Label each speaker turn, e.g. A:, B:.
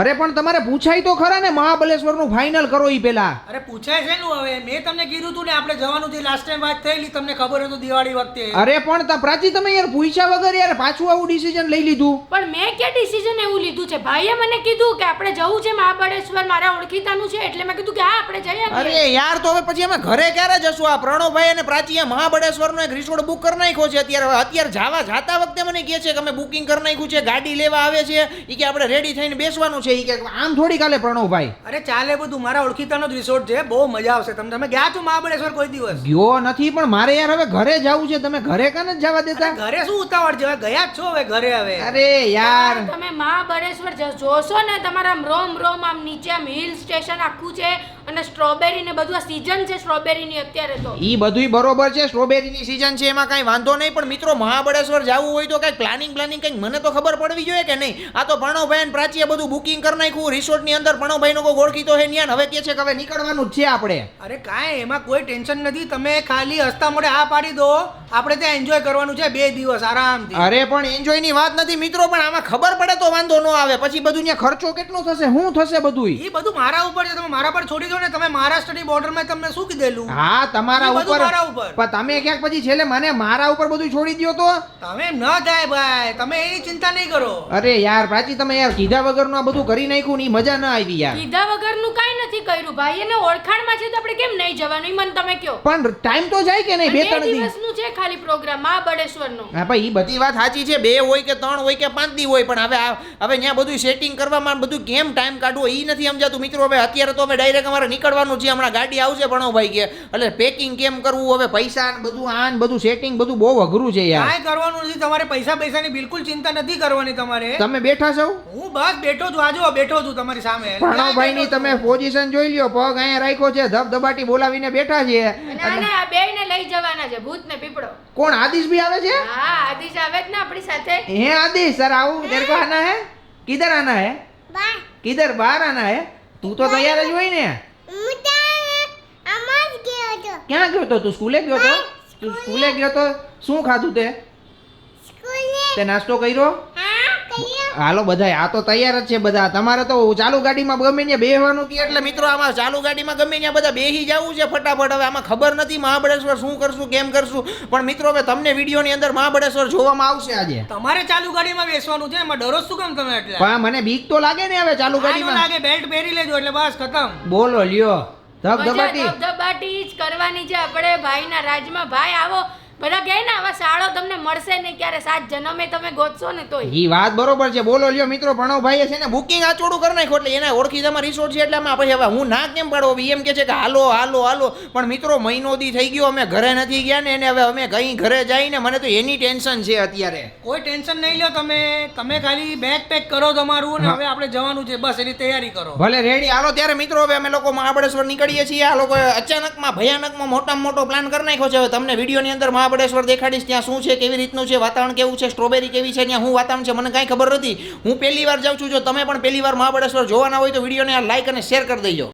A: અરે પણ તમારે પૂછાય તો ખરા ને મહાબલેશ્વરનું ફાઇનલ કરો ઈ પેલા.
B: અરે પૂછાય છે નું હવે? મેં તમને કીધું તું ને આપણે જવાનું છે લાસ્ટ ટાઈમ વાત થયેલી તમને ખબર હતું દિવાળી વખતે.
A: અરે પણ તા પ્રાચી તમે યાર પૂછ્યા વગર યાર પાછું આવું ડિસિઝન લઈ લીધું.
C: પણ મેં કે ડિસિઝન એવું લીધું છે? ભાઈએ મને કીધું કે આપણે જવું છે મહાબળેશ્વર મારા ઓળખીતાનું છે એટલે મેં કીધું કે હા આપણે જઈએ
A: અરે યાર તો હવે પછી અમે ઘરે ક્યારે જશું? આ પ્રણવભાઈ અને પ્રાચીએ મહાબળેશ્વરનો એક રિસોર્ટ બુક કરી નાખ્યો છે અત્યારે. અત્યારે જાવા જાતા વખતે મને કહે છે કે અમે બુકિંગ કરી નાખ્યું છે ગાડી લેવા આવે છે. ઈ કે આપણે રેડી થઈને બેસવાનું છે. ઈ કે આમ થોડી કાલે પ્રણવભાઈ
B: અરે ચાલે બધું મારા ઓળખીતાનો જ રિસોર્ટ છે બહુ મજા આવશે. તમે તમે ગયા છો મહાબળેશ્વર કોઈ દિવસ?
A: ગયો નથી પણ મારે યાર હવે ઘરે જવું છે. તમે ઘરે કાને જ જવા દેતા?
B: ઘરે શું ઉતાવળ છે? હવે ગયા જ છો હવે ઘરે હવે.
A: અરે યાર.
C: તમે મહાબળેશ્વર જોશો ને તમારા આમ રોમ રોમ આમ નીચે આમ હિલ સ્ટેશન આખું છે અને સ્ટ્રોબેરી ને બધું સીઝન છે સ્ટ્રોબેરીની અત્યારે તો.
A: ઈ બધુંય બરોબર છે સ્ટ્રોબેરીની સીઝન છે એમાં કાંઈ વાંધો નહીં પણ મિત્રો મહાબળેશ્વર જવું હોય તો કઈ પ્લાનિંગ પ્લાનિંગ કંઈક મને તો ખબર પડવી જોઈએ કે નહીં? આ તો પ્રણવભાઈ અને પ્રાચીએ બધું બુકિંગ કરી નાખ્યું રિસોર્ટની અંદર પ્રણવભાઈનો કોઈ ઓળખીતો હે ન્યા હવે કે છે કે હવે નીકળવાનું જ છે આપણે.
B: અરે કાંઈ એમાં કોઈ ટેન્શન નથી. તમે ખાલી હસતા મોડે આ પાડી દો. આપણે ત્યાં એન્જોય કરવાનું છે બે દિવસ આરામથી.
A: અરે પણ એન્જોયની વાત નથી મિત્રો પણ આમાં ખબર પડે તો વાંધો ન આવે. પછી બધું ત્યાં ખર્ચો કેટલો થશે? શું થશે બધું
B: એ બધું મારા ઉપર છે. તમે મારા પર છોડી દો ને તમે મહારાષ્ટ્રની બોર્ડરમાં તમને શું કીધેલું?
A: હા તમારા ઉપર. પણ તમે ક્યાંક પછી છેલ્લે મને મારા ઉપર બધું છોડી દ્યો તો?
B: તમે ન થાય ભાઈ. તમે એની ચિંતા નહીં કરો.
A: અરે યાર પ્રાચી તમે યાર કીધા વગરનું આ બધું કરી નાખ્યું ની મજા ના આવી યાર.
C: કીધા વગરનું કાંઈ નથી કર્યું ભાઈ. એને ઓળખાણમાં છે તો આપણે કેમ નહીં જવાનું? ઈ મને તમે કહો.
A: પણ ટાઈમ તો જાય કે નહીં? બે ત્રણ દિવસ
C: દિવસનું છે ખાલી પ્રોગ્રામ મહાબળેશ્વરનો
A: હા ભાઈ બધી વાત સાચી છે. બે હોય કે ત્રણ હોય કે પાંચ દી હોય પણ હવે આ હવે ત્યાં બધું સેટિંગ કરવામાં બધું કેમ ટાઈમ કાઢવો એ નથી સમજાતું. મિત્રો હવે અત્યારે તો હવે ડાયરેક્ટ અમારે નીકળવાનું છે. હમણાં ગાડી આવશે પણ ભાઈ કે. એટલે પેકિંગ કેમ કરવું? હવે પૈસા ને બધું આ ને બધું સેટિંગ બધું બહુ અઘરું છે યાર.
B: કાંઈ કરવાનું નથી. તમારે પૈસા પૈસાની બિલકુલ ચિંતા નથી કરવાની તમારે.
A: તમે બેઠા છો?
B: હું બસ બેઠો છું. આજો બેઠો છું તમારી સામે.
A: પ્રણવભાઈ ની તમે પોઝિશન જોઈ લ્યો પગ અહીંયા રાખ્યો છે ધબધબાટી બોલાવીને બેઠા છે.
C: અને આને આ ને લઈ જવાના છે ભૂત ને પીપળો.
A: કોણ આદિશ ભી આવે છે?
C: હા આદિશ આવે જ ને આપણી સાથે.
A: હે આદિશ સર આવું તેરે કો આના હે? કિધર આના હે? કિધર બહાર આના હે? તું તો તૈયાર જ હોય ને. ક્યાં ગયો તો તું? સ્કૂલે ગયો તો? તું સ્કૂલે ગયો તો શું ખાધું તે? તે નાસ્તો કર્યો? હાલો બધા આ તો તૈયાર જ છે બધા. તમારે તો ચાલુ ગાડીમાં ગમે ત્યાં બેહવાનું કે એટલે? મિત્રો આમાં ચાલુ ગાડીમાં ગમે ત્યાં બધા બેહી જવું છે ફટાફટ. હવે આમાં ખબર નથી મહાબળેશ્વર શું કરશું કેમ કરશું. પણ મિત્રો હવે તમને વિડીયોની અંદર મહાબળેશ્વર જોવામાં આવશે આજે.
B: તમારે ચાલુ ગાડીમાં બેસવાનું છે? એમાં ડરો શું કેમ તમે એટલે?
A: હા મને બીક તો લાગે ને હવે ચાલુ ગાડીમાં.
B: લાગે બેલ્ટ પહેરી લેજો એટલે બસ ખતમ.
A: બોલો લ્યો. ધબ
C: મજા
A: ધબાટી
C: ધબધબાટી જ કરવાની છે. આપણે ભાઈના રાજમાં ભાઈ આવો. બધા કહે ને સાળો તમને મળશે નહીં ક્યારે? સાત જન્મે તમે ગોતશો ને તો
A: ઈ વાત બરોબર છે. બોલો લ્યો મિત્રો પ્રણવભાઈએ છે ને બુકિંગ આ ચોડું કરી નાખ્યું એટલે એના ઓળખીતામાં રિસોર્ટ છે એટલે આમાં પછી હવે હું ના કેમ પાડો? એમ કે છે કે હાલો હાલો હાલો. પણ મિત્રો મહિનો દી થઈ ગયો અમે ઘરે નથી ગયા ને એને હવે અમે કઈ ઘરે જઈને મને તો એની ટેન્શન છે અત્યારે.
B: કોઈ ટેન્શન નહીં લો તમે. તમે ખાલી બેગ પેક કરો તમારું
A: ને
B: હવે આપણે જવાનું છે. બસ એની તૈયારી કરો.
A: ભલે રેડી હાલો ત્યારે મિત્રો હવે અમે લોકો મહાબળેશ્વર નીકળીએ છીએ. આ લોકો અચાનકમાં ભયાનકમાં મોટામાં મોટો પ્લાન કરી નાખ્યો છે. હવે તમને વિડીયોની અંદર મહાબળેશ્વર દેખાડીશ ત્યાં શું છે, કેવી રીતનું છે, વાતાવરણ કેવું છે સ્ટ્રોબેરી કેવી છે, ત્યાં હું વાતાવરણ છે, મને કાંઈ ખબર નથી. હું પહેલી વાર જાઉં છું, જો તમે પણ પહેલી વાર મહાબળેશ્વર જોવાના હોય તો વિડીયોને આ લાઈક અને શેર કરી દેજો.